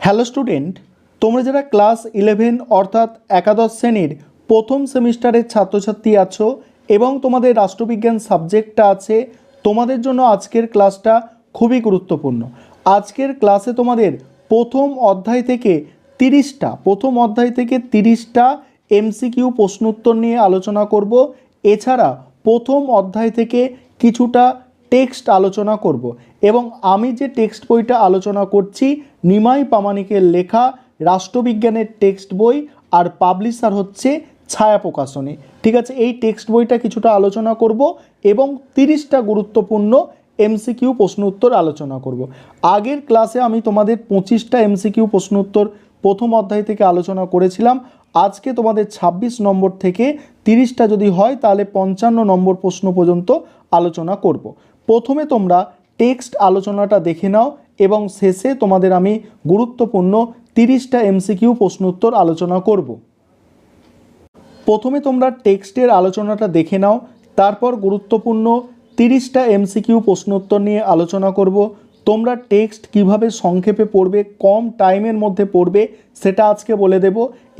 Hello student তোমরা যারা class eleven অর্থাৎ একাদশ শ্রেণির প্রথম সেমিস্টারের ছাত্রছাত্রী আছো এবং তোমাদের রাষ্ট্রবিজ্ঞান সাবজেক্টটা আছে, তোমাদের জন্য আজকের ক্লাসটা খুবই গুরুত্বপূর্ণ। আজকের ক্লাসে তোমাদের প্রথম অধ্যায় থেকে তিরিশটা, প্রথম অধ্যায় থেকে তিরিশটা এমসিকিউ প্রশ্ন উত্তর নিয়ে আলোচনা করব। এছাড়া প্রথম অধ্যায় থেকে কিছুটা টেক্সট আলোচনা করব এবং আমি যে টেক্সট বইটা আলোচনা করছি, নিমাই পামানিকের লেখা, রাষ্ট্রবিজ্ঞানের টেক্সট বই আর পাবলিশার হচ্ছে ছায়া প্রকাশনী ঠিক আছে, এই টেক্সট বইটা কিছুটা আলোচনা করব এবং তিরিশটা গুরুত্বপূর্ণ এমসিকিউ প্রশ্ন উত্তর আলোচনা করব। আগের ক্লাসে আমি তোমাদের পঁচিশটা এমসিকিউ প্রশ্ন উত্তর প্রথম অধ্যায় থেকে আলোচনা করেছিলাম। আজকে তোমাদের ২৬ নম্বর থেকে তিরিশটা যদি হয়, তাহলে পঞ্চান্ন নম্বর প্রশ্ন পর্যন্ত আলোচনা করব। প্রথমে তোমরা টেক্সট আলোচনাটা দেখে নাও এবং শেষে তোমাদের আমি গুরুত্বপূর্ণ তিরিশটা এমসিকিউ প্রশ্ন উত্তর আলোচনা করব। প্রথমে তোমরা টেক্সটের আলোচনাটা দেখে নাও, তারপর গুরুত্বপূর্ণ তিরিশটা এমসিকিউ প্রশ্নোত্তর নিয়ে আলোচনা করব। তোমরা টেক্সট কীভাবে সংক্ষেপে পড়বে, কম টাইমের মধ্যে পড়বে, সেটা আজকে বলে দেব।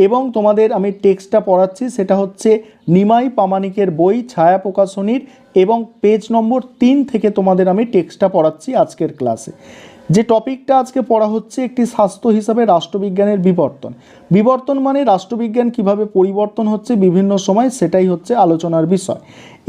এবং তোমাদের আমি টেক্সটটা পড়াচ্ছি, সেটা হচ্ছে নিমাই প্রামাণিকের বই, ছায়া প্রকাশনীর, এবং পেজ নম্বর তিন থেকে তোমাদের আমি টেক্সটটা পড়াচ্ছি আজকের ক্লাসে যে টপিকটা আজকে পড়া হচ্ছে, একটি স্বাস্থ্য হিসাবে রাষ্ট্রবিজ্ঞানের বিবর্তন। বিবর্তন মানে রাষ্ট্রবিজ্ঞান কীভাবে পরিবর্তন হচ্ছে বিভিন্ন সময়, সেটাই হচ্ছে আলোচনার বিষয়।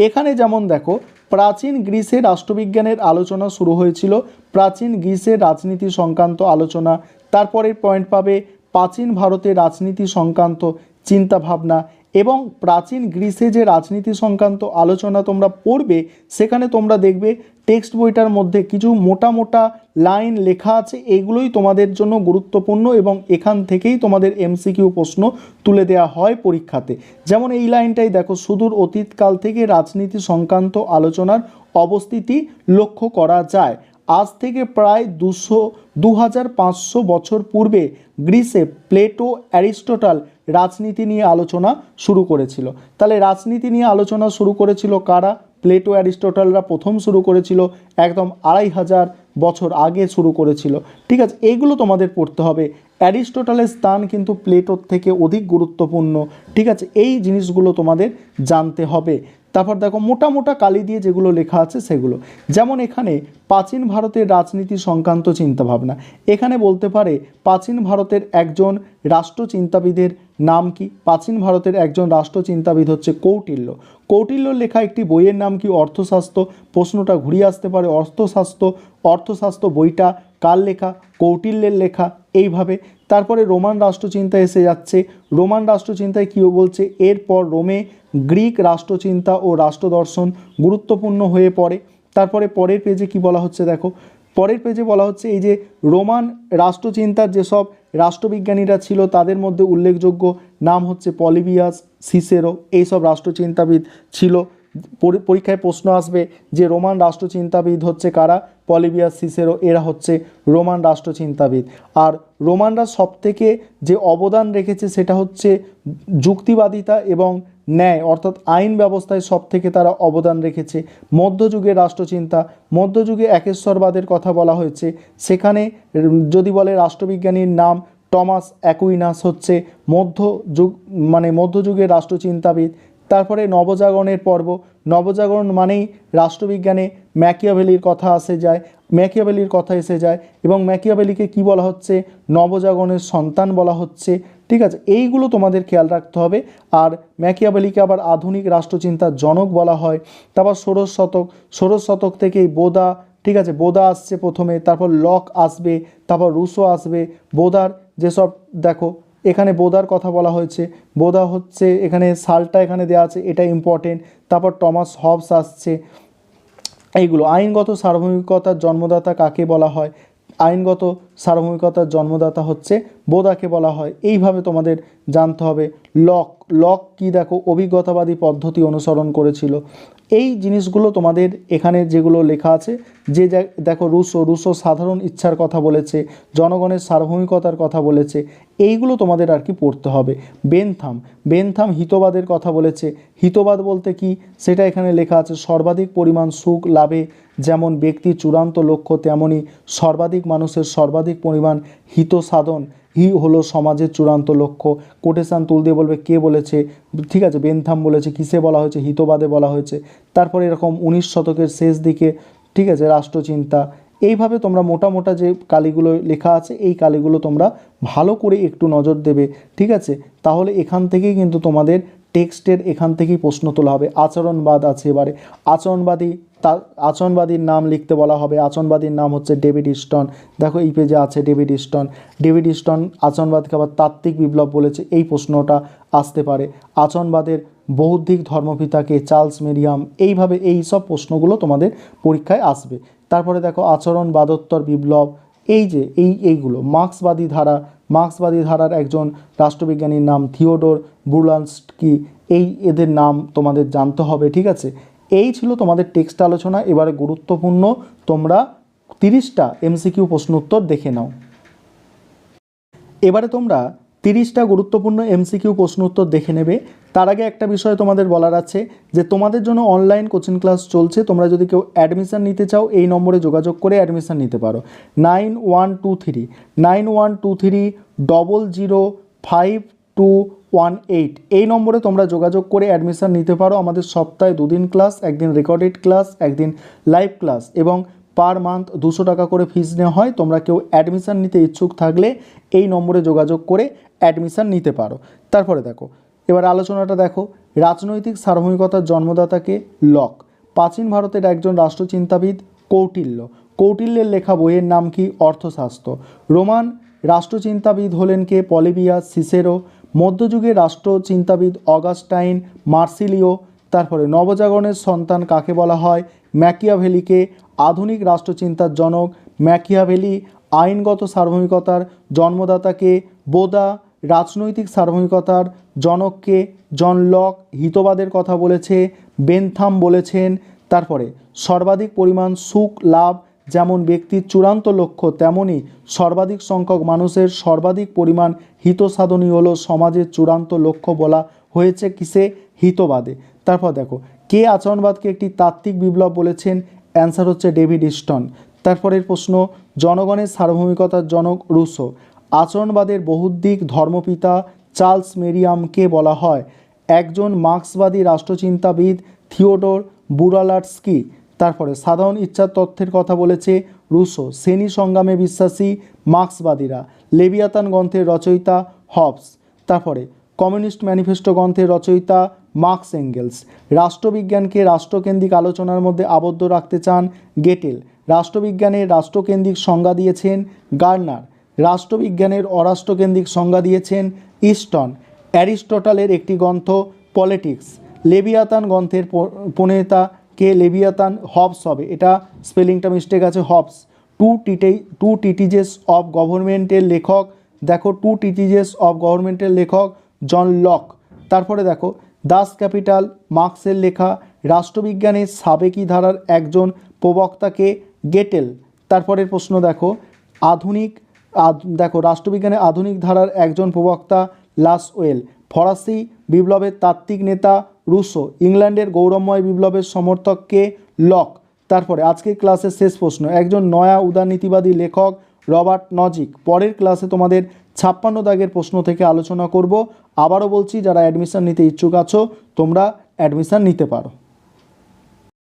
এখানে যেমন দেখো প্রাচীন গ্রিসে রাষ্ট্রবিজ্ঞানের আলোচনা শুরু হয়েছিল। প্রাচীন গ্রিসের রাজনীতি সংক্রান্ত আলোচনা। তারপরের পয়েন্ট পাবে। প্রাচীন ভারতে রাজনীতি সংক্রান্ত চিন্তাভাবনা এবং প্রাচীন গ্রিসে যে রাজনীতি সংক্রান্ত আলোচনা তোমরা পড়বে, সেখানে তোমরা দেখবে টেক্সট বইটার মধ্যে কিছু মোটা মোটা লাইন লেখা আছে। এগুলোই তোমাদের জন্য গুরুত্বপূর্ণ এবং এখান থেকেই তোমাদের এমসিকিউ প্রশ্ন তুলে দেওয়া হয় পরীক্ষাতে। যেমন এই লাইনটাই দেখো, সুদূর অতীতকাল থেকে রাজনীতি সংক্রান্ত আলোচনার অবস্থিতি লক্ষ্য করা যায়। আজ থেকে প্রায় দুশো দু হাজার পাঁচশো বছর পূর্বে গ্রিসে প্লেটো, অ্যারিস্টোটাল রাজনীতি নিয়ে আলোচনা শুরু করেছিল। তাহলে রাজনীতি নিয়ে আলোচনা শুরু করেছিল কারা? প্লেটো, অ্যারিস্টোটালরা প্রথম শুরু করেছিল, একদম আড়াই হাজার বছর আগে শুরু করেছিল। ঠিক আছে এইগুলো তোমাদের পড়তে হবে। অ্যারিস্টোটালের স্থান কিন্তু প্লেটোর থেকে অধিক গুরুত্বপূর্ণ। ঠিক আছে, এই জিনিসগুলো তোমাদের জানতে হবে। তারপর দেখো মোটা মোটা কালি দিয়ে যেগুলো লেখা আছে সেগুলো। যেমন এখানে প্রাচীন ভারতের রাজনীতি সংক্রান্ত চিন্তাভাবনা। এখানে বলতে পারে প্রাচীন ভারতের একজন রাষ্ট্রচিন্তাবিদের নাম কি? প্রাচীন ভারতের একজন রাষ্ট্রচিন্তাবিদ হচ্ছে কৌটিল্য। কৌটিল্যর লেখা একটি বইয়ের নাম কি? অর্থশাস্ত্র। প্রশ্নটা ঘুরিয়ে আসতে পারে, অর্থশাস্ত্র অর্থশাস্ত্র বইটা কার লেখা? কৌটিল্যের লেখা। এইভাবে তারপরে রোমান রাষ্ট্রচিন্তা এসে যাচ্ছে। রোমান রাষ্ট্রচিন্তায় কী বলছে? এরপর রোমে গ্রিক রাষ্ট্রচিন্তা ও রাষ্ট্রদর্শন গুরুত্বপূর্ণ হয়ে পড়ে। তারপরে পরের পেজে কি বলা হচ্ছে দেখো? পরের পেজে বলা হচ্ছে এই যে রোমান রাষ্ট্রচিন্তার যেসব রাষ্ট্রবিজ্ঞানীরা ছিল তাদের মধ্যে উল্লেখযোগ্য নাম হচ্ছে পলিবিয়াস, সিসেরো, এইসব রাষ্ট্রচিন্তাবিদ ছিল। পরীক্ষায় প্রশ্ন আসবে যে রোমান রাষ্ট্রচিন্তাবিদ হচ্ছে কারা? পলিবিয়াস সিসেরো, এরা হচ্ছে রোমান রাষ্ট্রচিন্তাবিদ। আর রোমানরা সবথেকে যে অবদান রেখেছে সেটা হচ্ছে যুক্তিবাদিতা এবং ন্যায়, অর্থাৎ আইন ব্যবস্থায় সব থেকে তারা অবদান রেখেছে। মধ্যযুগের রাষ্ট্রচিন্তা, মধ্যযুগে একেশ্বরবাদের কথা বলা হয়েছে। সেখানে যদি বলে রাষ্ট্রবিজ্ঞানীর নাম টমাস অ্যাকুইনাস হচ্ছে মধ্যযুগ মানে মধ্যযুগের রাষ্ট্রচিন্তাবিদ। তারপরে নবজাগরণের পর্ব। নবজাগরণ মানেই রাষ্ট্রবিজ্ঞানে ম্যাকিয়াভেলির কথা আসে যায় ম্যাকিয়াভেলির কথা এসে যায় এবং ম্যাকিয়াভেলিকে কি বলা হচ্ছে? নবজাগরণের সন্তান বলা হচ্ছে। ঠিক আছে, এইগুলো তোমাদের খেয়াল রাখতে হবে। আর ম্যাকিয়াভেলিকে আবার আধুনিক রাষ্ট্রচিন্তার জনক বলা হয়। তারপর ষোড়শ শতক ষোড়শ শতক থেকেই বোদা, ঠিক আছে, বোদা আসছে প্রথমে, তারপর লক আসবে, তারপর রুশো আসবে। বোদার যেসব, দেখো এখানে বোদার কথা বলা হয়েছে। বোদা হচ্ছে এখানে সালটা এখানে দেওয়া আছে, এটা ইম্পর্টেন্ট তারপর টমাস হবস আসছে। এইগুলো আইনগত সার্বভৌমিকতার জন্মদাতা কাকে বলা হয়? আইনগত সার্বভৌমিকতার জন্মদাতা হচ্ছে বোদাকে বলা হয়। এইভাবে তোমাদের জানতে হবে লক। লক কি দেখো? অভিজ্ঞতাবাদী পদ্ধতি অনুসরণ করেছিল। এই জিনিসগুলো তোমাদের এখানে যেগুলো লেখা আছে, যে দেখো রুশো রুশো সাধারণ ইচ্ছার কথা বলেছে, জনগণের সার্বভৌমিকতার কথা বলেছে, এইগুলো তোমাদের আর কি পড়তে হবে। বেনথাম। বেনথাম হিতবাদের কথা বলেছে। হিতবাদ বলতে কি? সেটা এখানে লেখা আছে, সর্বাধিক পরিমাণ সুখ লাভে যেমন ব্যক্তির চূড়ান্ত লক্ষ্য তেমনই সর্বাধিক মানুষের সর্বাধিক সর্বাধিক পরিমাণ হিত সাধন হি হলো সমাজের চূড়ান্ত লক্ষ্য। কোটেশান তুল দিয়ে বলবে কে বলেছে, ঠিক আছে, বেনথাম বলেছে, কিসে বলা হয়েছে, হিতবাদে বলা হয়েছে। তারপরে এরকম উনিশ শতকের শেষ দিকে, ঠিক আছে, রাষ্ট্রচিন্তা। এইভাবে তোমরা মোটা মোটা যে কালিগুলো লেখা আছে, এই কালিগুলো তোমরা ভালো করে একটু নজর দেবে, ঠিক আছে? তাহলে এখান থেকেই কিন্তু তোমাদের টেক্সটের এখান থেকেই প্রশ্ন তোলা হবে। আচরণবাদ আছে এবারে। আচরণবাদী তা আচরণবাদীর নাম লিখতে বলা হবে। আচরণবাদীর নাম হচ্ছে ডেভিড ইস্টন দেখো, এই পেজে আছে ডেভিড ইস্টন ডেভিড ইস্টন আচরণবাদকে আবার তাত্ত্বিক বিপ্লব বলেছে। এই প্রশ্নটা আসতে পারে। আচরণবাদের বৌদ্ধিক ধর্মপিতাকে চার্লস মেরিয়াম এইভাবে এই সব প্রশ্নগুলো তোমাদের পরীক্ষায় আসবে। তারপরে দেখো, আচরণবাদোত্তর বিপ্লব। এই যে, এই, এইগুলো। মার্ক্সবাদী ধারা। মার্ক্সবাদী ধারার একজন রাষ্ট্রবিজ্ঞানীর নাম থিওডোর বুলানস্কি এই, এদের নাম তোমাদের জানতে হবে, ঠিক আছে? এই ছিল তোমাদের টেক্সট আলোচনা। এবারে গুরুত্বপূর্ণ, তোমরা তিরিশটা এমসিকিউ প্রশ্ন উত্তর দেখে নাও। এবারে তোমরা তিরিশটা গুরুত্বপূর্ণ এমসিকিউ প্রশ্ন উত্তর দেখে নেবে। তার আগে একটা বিষয় তোমাদের বলার আছে, যে তোমাদের জন্য অনলাইন কোচিং ক্লাস চলছে, তোমরা যদি কেউ অ্যাডমিশান নিতে চাও, এই নম্বরে যোগাযোগ করে অ্যাডমিশান নিতে পারো। Nine one two three nine one two three double zero five two one eight এই নম্বরে তোমরা যোগাযোগ করে অ্যাডমিশান নিতে পারো আমাদের সপ্তাহে দুদিন ক্লাস একদিন রেকর্ডেড ক্লাস একদিন লাইভ ক্লাস এবং পার মান্থ দুশো টাকা করে ফিস নেওয়া হয়। তোমরা কেউ অ্যাডমিশান নিতে ইচ্ছুক থাকলে এই নম্বরে যোগাযোগ করে অ্যাডমিশান নিতে পারো। তারপরে দেখো, এবার আলোচনাটা দেখো, রাজনৈতিক সার্বভৌমিকতার জন্মদাতাকে লক। প্রাচীন ভারতের একজন রাষ্ট্রচিন্তাবিদ কৌটিল্য। কৌটিল্যের লেখা বইয়ের নাম কি? অর্থশাস্ত্র। রোমান রাষ্ট্রচিন্তাবিদ হলেন কে? পলিবিয়াস সিসেরো। মধ্যযুগের রাষ্ট্রচিন্তাবিদ অগাস্টাইন মার্সিলিও, তারপরে নবজাগরণের সন্তান কাকে বলা হয়? ম্যাকিয়াভেলিকে। আধুনিক রাষ্ট্রচিন্তার জনক ম্যাকিয়াভেলি আইনগত সার্বভৌমিকতার জন্মদাতাকে, বোদা রাজনৈতিক সার্বভৌমিকতার জনককে, জন লক হিতবাদের কথা বলেছে, বেনথাম বলেছেন, তারপরে সর্বাধিক পরিমাণ সুখ লাভ যেমন ব্যক্তির চূড়ান্ত লক্ষ্য তেমনই সর্বাধিক সংখ্যক মানুষের সর্বাধিক পরিমাণ হিত সাধনই হলো সমাজের চূড়ান্ত লক্ষ্য বলা হয়েছে কিসে? হিতবাদে। তারপর দেখো, কে আচরণবাদকে একটি তাত্ত্বিক বিপ্লব বলেছেন? অ্যান্সার হচ্ছে ডেভিড ইস্টন। তারপরের প্রশ্ন, জনগণের সার্বভৌমিকতার জনক রুশো আচরণবাদের বহুদিক ধর্মপিতা চার্লস মেরিয়ামকে বলা হয়। একজন মার্ক্সবাদী রাষ্ট্রচিন্তাবিদ থিওডোর বুরালাটস্কি তারপরে সাধারণ ইচ্ছার তথ্যের কথা বলেছে রুশো। শ্রেণি সংগ্রামে বিশ্বাসী মার্ক্সবাদীরা। লেবিয়াতান গ্রন্থের রচয়িতা হবস। তারপরে কমিউনিস্ট ম্যানিফেস্টো গ্রন্থের রচয়িতা মার্কস এঙ্গেলস। রাষ্ট্রবিজ্ঞানকে রাষ্ট্রকেন্দ্রিক আলোচনার মধ্যে আবদ্ধ রাখতে চান গেটেল। রাষ্ট্রবিজ্ঞানের রাষ্ট্রকেন্দ্রিক সংজ্ঞা দিয়েছেন গার্নার। রাষ্ট্রবিজ্ঞানের অরাষ্ট্রকেন্দ্রিক সংজ্ঞা দিয়েছেন ইস্টন। অ্যারিস্টটলের একটি গ্রন্থ পলিটিক্স। লেবিয়াতান গ্রন্থের প্রণেতা কে লেবিয়াতান হবস হবে? এটা স্পেলিংটা মিস্টেক আছে, হবস। টু টিটে টু টিটিজেস অফ গভর্নমেন্টের লেখক, দেখো, টু টিটিজেস অফ গভর্নমেন্টের লেখক জন লক। তারপরে দেখো, দাস ক্যাপিটাল মার্কসের লেখা, রাষ্ট্রবিজ্ঞানের সাবেকি ধারার একজন প্রবক্তাকে গেটেল। তারপরের প্রশ্ন দেখো, আধুনিক, আধ- দেখো রাষ্ট্রবিজ্ঞানে আধুনিক ধারার একজন প্রবক্তা লাসওয়েল ফরাসি বিপ্লবের তাত্ত্বিক নেতা রুশো, ইংল্যান্ডের গৌরবময় বিপ্লবের সমর্থককে লক। তারপরে আজকের ক্লাসের শেষ প্রশ্ন, একজন নয়া উদারনীতিবাদী লেখক রবার্ট নজিক। পরের ক্লাসে তোমাদের ছাপ্পান্ন দাগের প্রশ্ন থেকে আলোচনা করব। আবারও বলছি, যারা অ্যাডমিশান নিতে ইচ্ছুক আছো, তোমরা অ্যাডমিশান নিতে পারো।